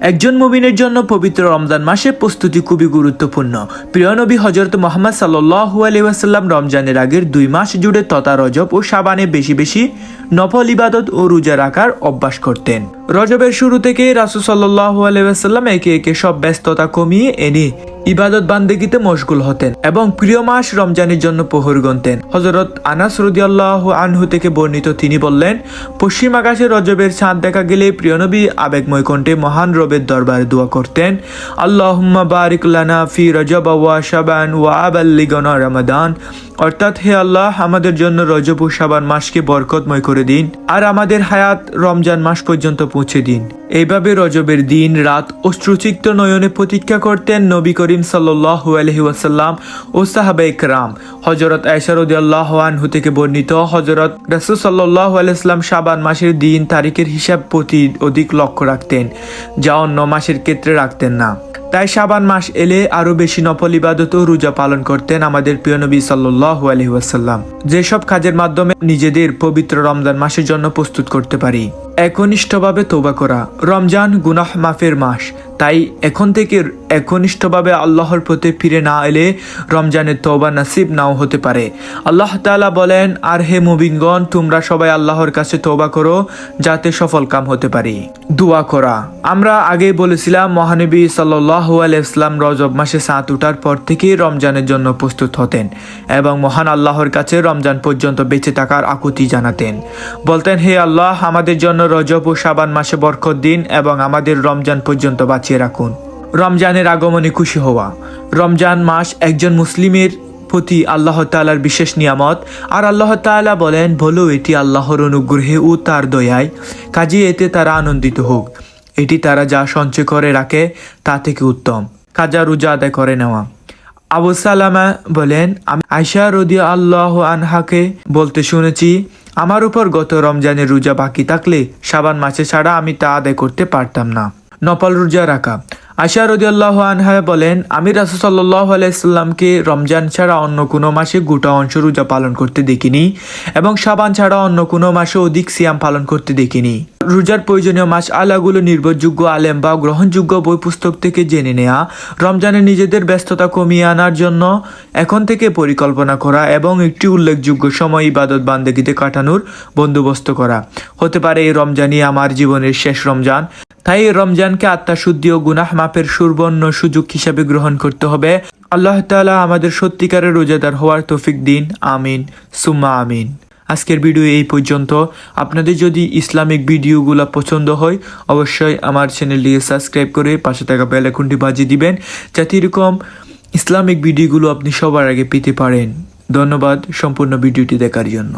একজন মুমিনের জন্য পবিত্র রমজান মাসের প্রস্তুতি খুবই গুরুত্বপূর্ণ। প্রিয় নবী হজরত মোহাম্মদ সাল্লু আলিয়াসাল্লাম রমজানের আগের দুই মাস জুড়ে তথা রজব ও সাবানে বেশি বেশি নফল ইবাদত ও রোজা রাখার অভ্যাস করতেন। রজবের শুরু থেকে রাসুল সাল্লু একে একে সব ব্যস্ততা কমিয়ে এনে ইবাদত বান্দেগিতে মশগুল হতেন এবং প্রিয় মাস রমজানের জন্য প্রহর গুনতেন হজরত আনাস রদিয়াল্লাহ আনহু থেকে বর্ণিত তিনি বললেন, পশ্চিম আকাশে রজবের চাঁদ দেখা গেলে প্রিয়নবী আবেগময় কণ্ঠে মহান রবের দরবারে দোয়া করতেন। আল্লাহুম্মা বারিক লানা ফি রজব ওয়া শাবান ওয়া আবাল্লিগনা রমাদান। অর্থাৎ হে আল্লাহ, আমাদের জন্য রজব ও শাবান মাসকে বরকতময় করে দিন আর আমাদের হায়াত রমজান মাস পর্যন্ত পৌঁছে দিন। এইভাবে রজবের দিন, রাত অশ্রুচিক্ত নয়নে প্রতীক্ষা করতেন নবী করিম সাল্লু আলহি ওয়াসাল্লাম ও সাহাবে ইকরাম হজরত আয়সারদি আনহু থেকে বর্ণিত হজরত রাসুল সাল্লাহ আলাইসলাম সাবান মাসের দিন তারিখের হিসাব প্রতি অধিক লক্ষ্য রাখতেন, যা অন্য মাসের ক্ষেত্রে রাখতেন না। তাই শাবান মাস এলে আরও বেশি নফল ইবাদত ও রোজা পালন করতেন আমাদের প্রিয় নবী সাল্লাহ আলহিহাসাল্লাম যেসব কাজের মাধ্যমে নিজেদের পবিত্র রমজান মাসের জন্য প্রস্তুত করতে পারি। একনিষ্ঠভাবে তোবা করা। রমজান গুনাহ মাফের মাস। তাই এখন থেকে একনিষ্ঠভাবে আল্লাহর প্রতি ফিরে না এলে রমজানের তোবা নাসিব নাও হতে পারে। আল্লাহ তাআলা বলেন, আর হে মুবিনগণ তোমরা সবাই আল্লাহর কাছে তোবা করো, যাতে সফল কাম হতে পারি। দোয়া করা। আমরা আগেই বলেছিলাম, মহানবী সাল্লাহ রজব মাসে সাঁত উঠার পর থেকেই রমজানের জন্য প্রস্তুত হতেন এবং মহান আল্লাহর কাছে রমজান পর্যন্ত বেঁচে থাকার আকুতি জানাতেন। বলতেন, হে আল্লাহ, আমাদের জন্য রজব ও সাবান মাসে বরকত দিন এবং আমাদের রমজান পর্যন্ত বাঁচিয়ে রাখুন। রমজানের আগমনে খুশি হওয়া। রমজান মাস একজন মুসলিমের প্রতি আল্লাহ তালার বিশেষ নিয়ামত। আর আল্লাহ তাআলা বলেন বলো এটি আল্লাহর অনুগ্রহে ও তার দয়ায়। কাজে এতে তারা আনন্দিত হোক। এটি তারা যা সঞ্চয় করে রাখে, তা থেকে উত্তম। কাজা রোজা আদায় করে নেওয়া। আবু সালামা বলেন, আমি আয়সা রদি আল্লাহ আনহাকে বলতে শুনেছি, আমার উপর গত রমজানের রোজা বাকি থাকলে সাবান মাসে ছাড়া আমি তা আদায় করতে পারতাম না। নপাল রোজা রাখা। আশা রদি আল্লাহ আনহা বলেন, আমি রাসুসাল্লাহ আলাইসাল্লামকে রমজান ছাড়া অন্য কোনো মাসে গোটা অংশ রোজা পালন করতে দেখিনি এবং সাবান ছাড়া অন্য কোনো মাসে অধিক সিয়াম পালন করতে দেখিনি। রোজার প্রয়োজনীয় মাস আলাগুলো নির্ভরযোগ্য আলেম বা গ্রহণযোগ্য বই পুস্তক থেকে জেনে নেওয়া রমজানে নিজেদের ব্যস্ততা কমিয়ে আনার জন্য এখন থেকে পরিকল্পনা করা এবং একটি উল্লেখযোগ্য সময় ইবাদত বান্দেগিতে কাটানোর বন্দোবস্ত করা। হতে পারে এই রমজানই আমার জীবনের শেষ রমজান। তাই রমজানকে আত্মাশুদ্ধি ও গুনাহ মাপের সুবর্ণ সুযোগ হিসাবে গ্রহণ করতে হবে। আল্লাহ তাআলা আমাদের সত্যিকারের রোজাদার হওয়ার তৌফিক দিন। আমিন। সুম্মা আমিন। আজকের ভিডিও এই পর্যন্ত। আপনাদের যদি ইসলামিক ভিডিওগুলো পছন্দ হয়, অবশ্যই আমার চ্যানেলটিকে সাবস্ক্রাইব করে পাশে থাকা বেল আইকনটি বাজিয়ে দিবেন, যাতে এরকম ইসলামিক ভিডিওগুলো আপনি সবার আগে পেতে পারেন। ধন্যবাদ সম্পূর্ণ ভিডিওটি দেখার জন্য।